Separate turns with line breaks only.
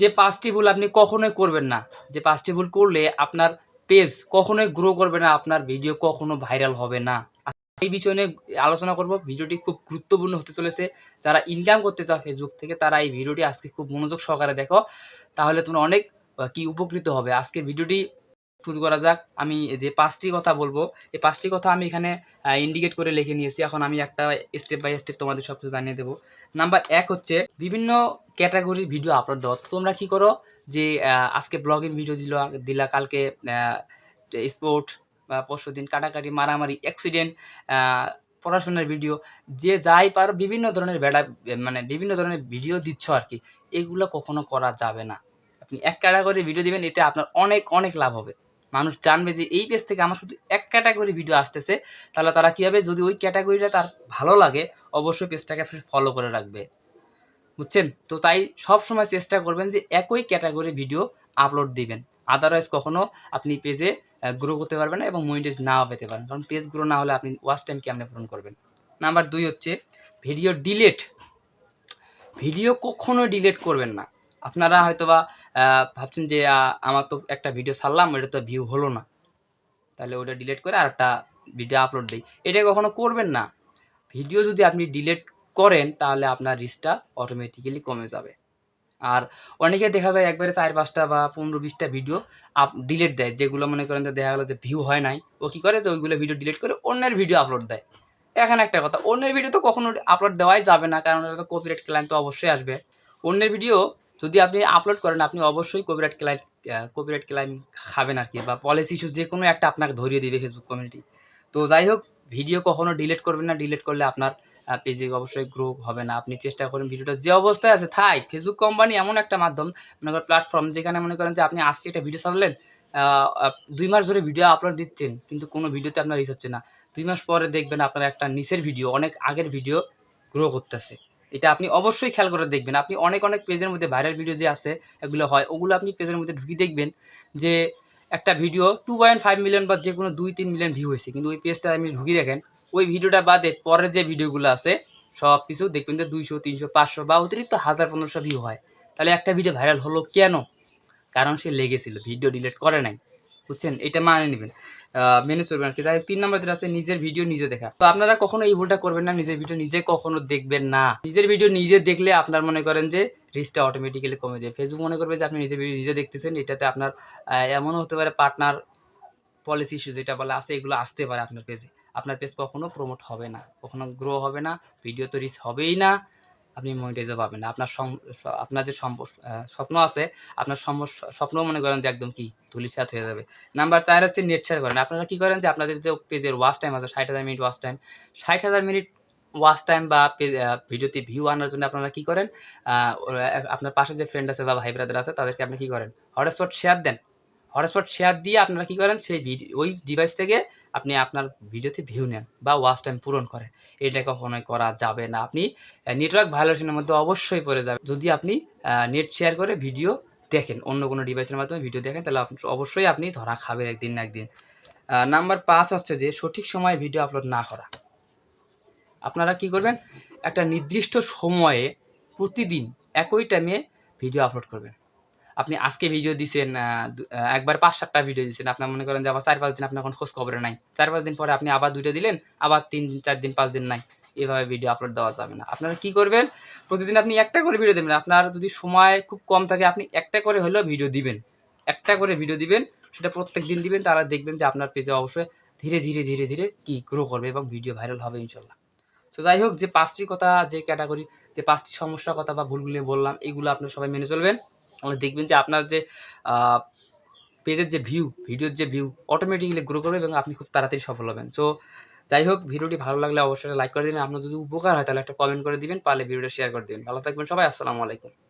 যে পাঁচটি ভুল আপনি কখনোই করবেন না, যে পাঁচটি ভুল করলে আপনার পেজ কখনোই গ্রো করবে না, আপনার ভিডিও কখনো ভাইরাল হবে না। এই বিষয় নিয়ে আলোচনা করব। ভিডিওটি খুব গুরুত্বপূর্ণ হতে চলেছে। যারা ইনকাম করতে চাও ফেসবুক থেকে, তারা এই ভিডিওটি আজকে খুব মনোযোগ সহকারে দেখো। তাহলে তুমি অনেক কি উপকৃত হবে। আজকে ভিডিওটি শুরু করা যাক। আমি যে পাঁচটি কথা বলব, এই পাঁচটি কথা আমি এখানে ইন্ডিকেট করে লিখে নিয়েছি। এখন আমি একটা স্টেপ বাই স্টেপ তোমাদের সব কিছু জানিয়ে দেবো। নাম্বার এক হচ্ছে, বিভিন্ন ক্যাটাগরির ভিডিও আপলোড দেওয়া। তোমরা কি করো যে আজকে ব্লগিং ভিডিও দিল, দিলা, কালকে স্পোর্ট বা পরশু দিন কাটাকাটি, মারামারি অ্যাক্সিডেন্ট পড়াশোনার ভিডিও যে যাই পারো, বিভিন্ন ধরনের বেড়া মানে বিভিন্ন ধরনের ভিডিও দিচ্ছ আর কি। এগুলো কখনো করা যাবে না। আপনি এক ক্যাটাগরি ভিডিও দিবেন, এতে আপনার অনেক অনেক লাভ হবে। মানুষ জানবে যে এই পেজ থেকে আমার শুধু এক ক্যাটাগরি ভিডিও আসতেছে, তাহলে তারা কী হবে যদি ওই ক্যাটাগরিটা তার ভালো লাগে, অবশ্যই পেজটাকে ফলো করে রাখবে। বুঝছেন? তো তাই সব সময় চেষ্টা করবেন যে একই ক্যাটাগরি ভিডিও আপলোড দিবেন। আদারওয়াইজ কখনও আপনি পেজে গ্রো করতে পারবেন না এবং মনিটাইজ নাও পেতে পারেন কারণ পেজ গ্রো না হলে আপনি ওয়াচ টাইম কেমনে পূরণ করবেন? নাম্বার দুই হচ্ছে ভিডিও ডিলেট ভিডিও কখনো ডিলেট করবেন না। আপনারা হয়তোবা ভাবছেন যে আমার তো একটা ভিডিও ছাড়লাম ওটা তো ভিউ হলো না। তাহলে ওটা ডিলিট করে আর একটা ভিডিও আপলোড দিই। এটা কখনো করবেন না। ভিডিও যদি আপনি ডিলিট করেন, তাহলে আপনার রিচটা অটোমেটিক্যালি কমে যাবে। আর অনেকে দেখা যায় একবারে চার পাঁচটা বা পনেরো বিশটা ভিডিও আপ ডিলিট দেয়। যেগুলো মনে করেন যে দেখা গেলো যে ভিউ হয় নাই, ও কী করে? যে ওইগুলো ভিডিও ডিলিট করে অন্যের ভিডিও আপলোড দেয়। এখানে একটা কথা, অন্যের ভিডিও তো কখনো আপলোড দেওয়াই যাবে না, কারণ ওটা তো কপিরাইট ক্লায়েন্ট তো অবশ্যই আসবে। অন্যের ভিডিও যদি আপনি আপলোড করেন, আপনি অবশ্যই কপিরাইট ক্লায়েন্ট কপিরাইট ক্লাইম খাবেন আর কি বা পলিসি ইস্যু যে কোনো একটা আপনাকে ধরিয়ে দিবে ফেসবুক কমিউনিটি তো যাই হোক ভিডিও কখনো ডিলিট করবেন না ডিলিট করলে আপনার পেজে অবশ্যই গ্রো হবে না। আপনি চেষ্টা করেন ভিডিওটা যে অবস্থায় আছে, থাই ফেসবুক কোম্পানি এমন একটা মাধ্যম, মনে করেন প্ল্যাটফর্ম যেখানে মনে করেন যে আপনি আজকে একটা ভিডিও ছাড়লেন দুই মাস ধরে ভিডিও আপলোড দিচ্ছেন, কিন্তু কোনো ভিডিওতে আপনার রিচ হচ্ছে না। দুই মাস পরে দেখবেন আপনার একটা নিচের ভিডিও অনেক আগের ভিডিও গ্রো করতেছে। এটা আপনি অবশ্যই খেয়াল করে দেখবেন। আপনি অনেক অনেক পেজের মধ্যে ভাইরাল ভিডিও যে আছে, এগুলো হয়, ওগুলো আপনি পেজের মধ্যে ঢুকি দেখবেন যে একটা video two point five million বা যে কোনো দুই তিন মিলিয়ন ভিউ হয়েছে। কিন্তু ওই পেজটা আপনি ঢুকি দেখেন, ওই ভিডিওটা বাদে পরের যে ভিডিওগুলো আছে সব কিছু দেখবেন যে দুইশো, তিনশো, পাঁচশো বা অতিরিক্ত হাজার, পনেরোশো ভিউ হয়। তাহলে একটা ভিডিও ভাইরাল হলো কেন? কারণ সে লেগেছিল ভিডিও ডিলিট করে নাই। বুঝছেন? এটা মানে নেবেন। মেনে চলবেন আর কি। হোক, তিন নম্বর যেটা আছে নিজের ভিডিও নিজে দেখা। তো আপনারা কখনো এই ভুলটা করবেন না নিজের ভিডিও নিজে কখনো দেখবেন না। নিজের ভিডিও নিজে দেখলে আপনার মনে করেন যে রিচটা অটোমেটিক্যালি কমে যায়। ফেসবুক মনে করবে যে আপনি নিজের ভিডিও নিজে দেখতেছেন। এটাতে আপনার এমনও হতে পারে পার্টনার পলিসি ইস্যু যেটা বলে আছে এগুলো আসতে পারে আপনার পেজে আপনার পেজ কখনো প্রমোট হবে না কখনো গ্রো হবে না ভিডিও তো রিচ হবেই না। আপনি মনিটাইজও পাবেন না। আপনার আপনার যে স্বপ্ন আছে, আপনার স্বপ্ন মনে করেন যে একদম কি ধুলিসাত হয়ে যাবে। নাম্বার চার হচ্ছে নেট শেয়ার করেন। আপনারা কি করেন যে আপনাদের যে পেজের ওয়াচ টাইম আছে, ষাট হাজার মিনিট ওয়াচ টাইম ষাট হাজার মিনিট ওয়াচ টাইম বা ভিডিওতে ভিউ আনার জন্য আপনারা কি করেন? আপনার পাশে যে ফ্রেন্ড আছে বা ভাই ব্রাদার আছে, তাদেরকে আপনি কি করেন? হটস্পট শেয়ার দেন। হটস্পট শেয়ার দিয়ে আপনারা কি করেন? সেই ভিডিও ওই ডিভাইস থেকে আপনি আপনার ভিডিওতে ভিউ নেন বা ওয়াচ টাইম পূরণ করেন। এটা কখনোই করা যাবে না। আপনি নেটওয়ার্ক ভায়োলেশনের মধ্যে অবশ্যই পড়ে যাবে যদি আপনি নেট শেয়ার করে ভিডিও দেখেন, অন্য কোনো ডিভাইসের মাধ্যমে ভিডিও দেখেন, তাহলে অবশ্যই আপনি ধরা খাবেন একদিন না একদিন। নাম্বার পাঁচ হচ্ছে যে সঠিক সময়ে ভিডিও আপলোড না করা। আপনারা কি করবেন? একটা নির্দিষ্ট সময়ে প্রতিদিন একই টাইমে ভিডিও আপলোড করবেন। আপনি আজকে ভিডিও দিছেন একবার পাঁচ সাতটা ভিডিও দিচ্ছেন আপনার মনে করেন যে আবার চার পাঁচ দিন আপনার কোনো খোঁজ খবরে নাই। চার পাঁচ দিন পরে আপনি আবার দুইটা দিলেন, আবার তিন দিন চার দিন, পাঁচ দিন নাই। এভাবে ভিডিও আপলোড দেওয়া যাবে না। আপনারা কি করবেন? প্রতিদিন আপনি একটা করে ভিডিও দেবেন। আপনার যদি সময় খুব কম থাকে, আপনি একটা করে হলেও ভিডিও দিবেন। একটা করে ভিডিও দিবেন, সেটা প্রত্যেক দিন দিবেন, তারা দেখবেন যে আপনার পেজে অবশ্যই ধীরে ধীরে ধীরে ধীরে কি গ্রো করবে এবং ভিডিও ভাইরাল হবে ইনশাল্লাহ। তো যাই হোক, যে পাঁচটি কথা, যে ক্যাটাগরি যে পাঁচটি সমস্যার কথা বা ভুলগুলি বললাম, এগুলো আপনারা সবাই মেনে চলবেন। দেখবেন যে আপনার যে পেজের যে ভিউ ভিডিওর যে ভিউ অটোমেটিক্যালি গ্রো করবে এবং আপনি খুব তাড়াতাড়ি সফল হবেন। সো যাই হোক, ভিডিওটি ভালো লাগলে অবশ্যই লাইক করে দিবেন। আপনার যদি উপকার হয়, তাহলে একটা কমেন্ট করে দিবেন, পারলে ভিডিওটা শেয়ার করে দিবেন। ভালো থাকবেন সবাই, আসসালামু আলাইকুম।